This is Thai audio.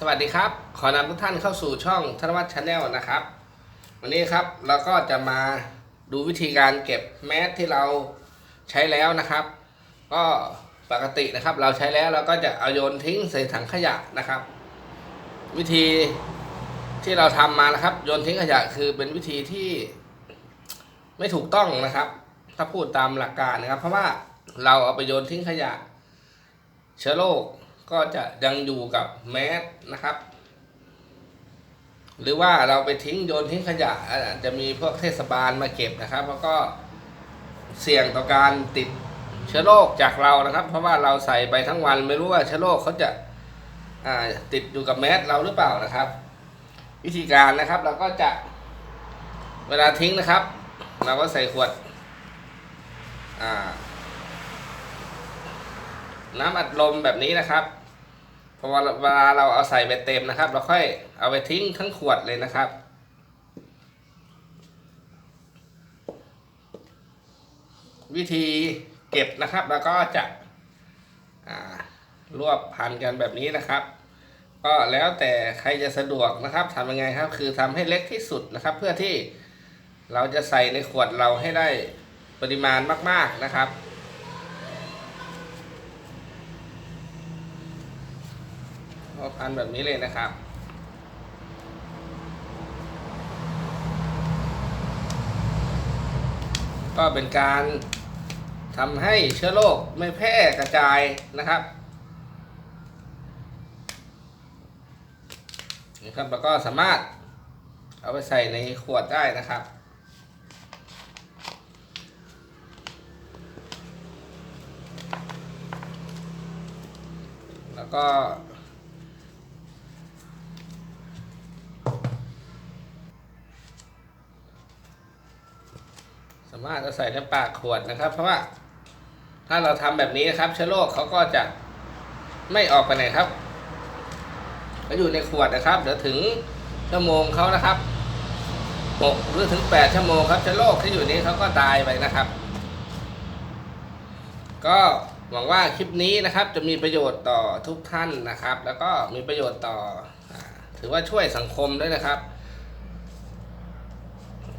สวัสดีครับ ขอนำทุกท่านเข้าสู่ช่องธนวัฒน์ชาแนลนะครับ วันนี้ครับเราก็จะมาดูวิธีการเก็บแมสที่เราใช้แล้วนะครับ ก็ปกตินะครับ เราใช้แล้วเราก็จะเอาโยนทิ้งใส่ถังขยะนะครับ วิธีที่เราทำมานะครับ โยนทิ้งขยะคือเป็นวิธีที่ไม่ถูกต้องนะครับ ถ้าพูดตามหลักการนะครับ เพราะว่าเราเอาไปโยนทิ้งขยะ เชื้อโรค ก็จะยังอยู่กับแมสนะครับ หรือว่าเราไปทิ้งโยนทิ้งขยะอาจจะมีพวกเทศบาลมาเก็บนะครับ แล้วก็เสี่ยงต่อการติดเชื้อโรคจากเรานะครับ เพราะว่าเราใส่ไปทั้งวันไม่รู้ว่าเชื้อโรคเขาจะาติดอยู่กับแมสเราหรือเปล่านะครับ วิธีการนะครับเราก็จะเวลาทิ้งนะครับ เราก็ใส่ขวดอ่า น้ำอัดลมแบบนี้นะครับพอเวลาเราเอาใส่ไปเต็มนะครับ เราค่อยเอาไปทิ้งทั้งขวดเลยนะครับ วิธีเก็บนะครับ แล้วก็จะรวบพันกันแบบนี้นะครับ ก็แล้วแต่ใครจะสะดวกนะครับทำยังไงครับ คือทำให้เล็กที่สุดนะครับ เพื่อที่เราจะใส่ในขวดเราให้ได้ปริมาณมาก ๆนะครับ ก็พันแบบนี้เลยนะครับ ก็เป็นการทำให้เชื้อโรคไม่แพร่กระจายนะครับนี่ครับแล้วก็สามารถเอาไปใส่ในขวดได้นะครับแล้วก็ามารถจะใส่ในปากขวดนะครับ เพราะว่าถ้าเราทำแบบนี้นะครับเชื้อโรคเขาก็จะไม่ออกไปไหนครับก็อยู่ในขวดนะครับเดี๋ยวถึงชั่วโมงเขานะครับหกหรือถึงแปดชั่วโมงครับเชื้อโรคที่อยู่นี้เขาก็ตายไปนะครับ ก็หวังว่าคลิปนี้นะครับจะมีประโยชน์ต่อทุกท่านนะครับ แล้วก็มีประโยชน์ต่อถือว่าช่วยสังคมด้วยนะครับ